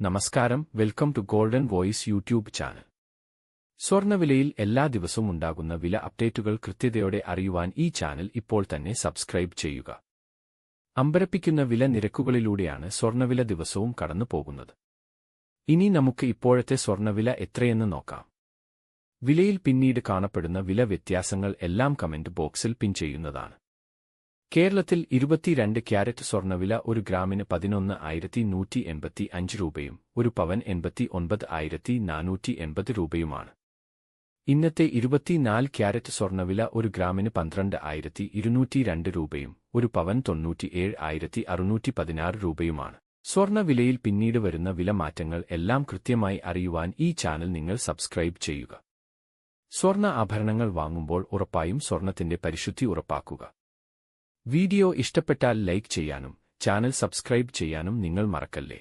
നമസ്കാരം welcome to golden voice YouTube channel. സ്വർണവിലയിൽ എല്ലാ ദിവസവും ഉണ്ടാകുന്ന വില അപ്ഡേറ്റുകൾ കൃത്യതയോടെ അറിയുവാൻ ഈ ചാനൽ ഇപ്പോൾ തന്നെ സബ്സ്ക്രൈബ് ചെയ്യുക. അമ്പരപ്പിക്കുന്ന വില നിരക്കുകളിലൂടെയാണ് സ്വർണവില ദിവസവും കടന്നു പോകുന്നത്. ഇനി നമുക്ക് ഇപ്പോഴത്തെ സ്വർണവില എത്രയെന്ന് നോക്കാം. വിലയിൽ പിന്നീട് കാണപ്പെടുന്ന വില വ്യത്യാസങ്ങൾ എല്ലാം കമന്റ് ബോക്സിൽ പിൻ ചെയ്യുന്നതാണ്. കേരളത്തിൽ ഇരുപത്തിരണ്ട് ക്യാരറ്റ് സ്വർണവില ഒരു ഗ്രാമിന് പതിനൊന്ന് ആയിരത്തി നൂറ്റി എൺപത്തി അഞ്ച് രൂപയും ഒരു പവൻ എൺപത്തി ഒൻപത് ആയിരത്തി നാനൂറ്റി എൺപത് രൂപയുമാണ്. ഇന്നത്തെ ഇരുപത്തിനാല് ക്യാരറ്റ് സ്വർണവില ഒരു ഗ്രാമിന് പന്ത്രണ്ട് ആയിരത്തി ഇരുന്നൂറ്റി രണ്ട് രൂപയും ഒരു പവൻ തൊണ്ണൂറ്റിയേഴ് ആയിരത്തി അറുന്നൂറ്റി പതിനാറ് രൂപയുമാണ്. സ്വർണവിലയിൽ പിന്നീട് വരുന്ന വില മാറ്റങ്ങൾ എല്ലാം കൃത്യമായി അറിയുവാൻ ഈ ചാനൽ നിങ്ങൾ സബ്സ്ക്രൈബ് ചെയ്യുക. സ്വർണ ആഭരണങ്ങൾ വാങ്ങുമ്പോൾ ഉറപ്പായും സ്വർണത്തിന്റെ പരിശുദ്ധി ഉറപ്പാക്കുക. വീഡിയോ ഇഷ്ടപ്പെട്ടാൽ ലൈക്ക് ചെയ്യാനും ചാനൽ സബ്സ്ക്രൈബ് ചെയ്യാനും നിങ്ങൾ മറക്കല്ലേ?